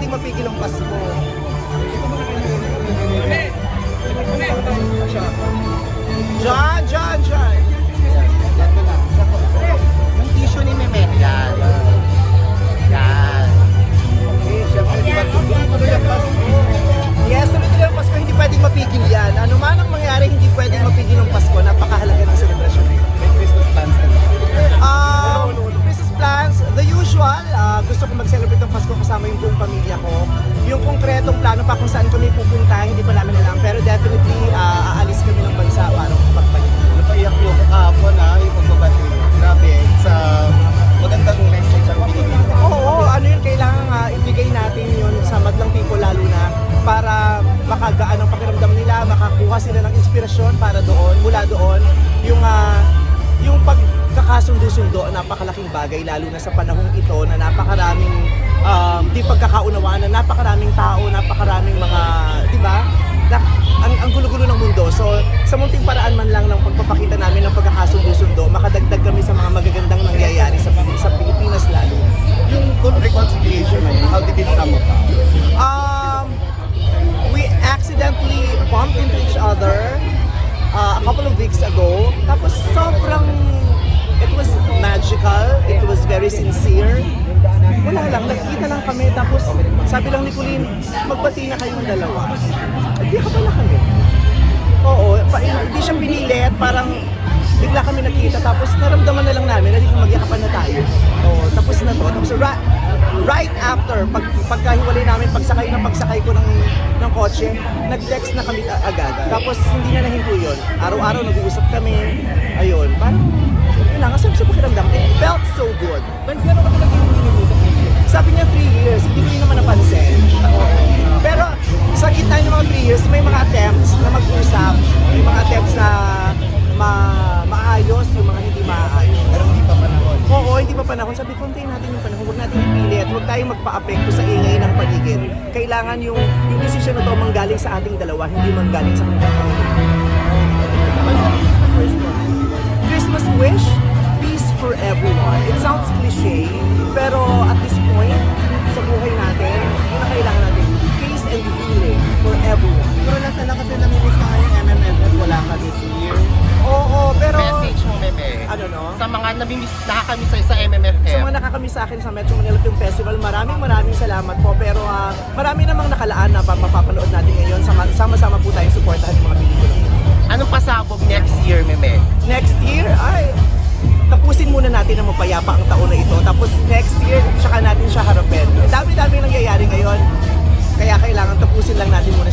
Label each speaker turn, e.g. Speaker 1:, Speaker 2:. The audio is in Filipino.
Speaker 1: pwedeng mapigil ang Pasko. John, John. Kasama yung buong pamilya ko. Yung konkretong plano pa kung saan kami pupunta, hindi pa namin alam. Pero definitely, ah, aalis kami ng bansa para magpagbalik.
Speaker 2: Napaiyak yung kahapon na yung pagbabati. Grabe. Sa magandang message ang binigay.
Speaker 1: Oo, ano yun, kailangan nga ibigay natin yun sa madlang people lalo na para makagaan ang pakiramdam nila, makakuha sila ng inspirasyon para doon, mula doon, yung ah, yung pagkakasundo-sundo, napakalaking bagay lalo na sa panahong ito na napakaraming di pagkakaunawaan na napakaraming tao, napakaraming mga, di ba? Na, ang, ang gulo-gulo ng mundo. So, sa munting paraan man lang ng pagpapakita namin ng pagkakasundo-sundo, makadagdag kami sa mga magagandang nangyayari sa, sa Pilipinas lalo.
Speaker 2: Yung reconciliation na yun, how did it come about?
Speaker 1: Um, we accidentally bumped into each other uh, a couple of weeks ago. Tapos sobrang, it was magical, it was very sincere. Wala lang, nakikita lang kami. Tapos sabi lang ni Colleen, magbati na kayong dalawa. Hindi ka pala kami. Oo, pa, hindi siya pinilit, parang bigla kami nakita tapos naramdaman na lang namin na dito magyakapan na tayo. Oo, tapos na to. Tapos ra- right after, pag, pagkahiwalay namin, pagsakay na pagsakay ko ng, ng kotse, nag-text na kami agad. Tapos hindi na nahinto yun. Araw-araw nag-uusap kami. Ayun, parang, yun lang, asam sa pakiramdam. It felt so good.
Speaker 2: When gano'n ka talaga
Speaker 1: napansin. Pero sa gitna ng mga 3 years, may mga attempts na mag-usap, may mga attempts na ma maayos, yung mga hindi maayos.
Speaker 2: Pero hindi pa panahon.
Speaker 1: Oo, hindi pa panahon. Sabi ko, hintayin natin yung panahon. Huwag natin ipilit. Huwag tayong magpa-apekto sa ingay ng paligid. Kailangan yung, yung decision na to manggaling sa ating dalawa, hindi manggaling sa kanilang
Speaker 2: lang kasi namimiss na ngayon MMFF, wala ka this year.
Speaker 1: Oo, pero...
Speaker 3: Message mo, Meme.
Speaker 1: Ano no?
Speaker 3: Sa mga namimiss, nakakamiss sa'yo sa MMFF.
Speaker 1: Sa mga nakakamiss sa akin sa Metro Manila Film Festival, maraming maraming salamat po. Pero ah, marami namang nakalaan na pa- mapapanood natin ngayon. Sama- Sama-sama po tayong supportahan ng mga pelikula.
Speaker 3: Anong pasabog next year, Meme?
Speaker 1: Next year, ay, tapusin muna natin na mapayapa ang taon na ito. Tapos next year, tsaka natin siya harapin. Dami-dami nangyayari ngayon. Kaya kailangan tapusin lang natin muna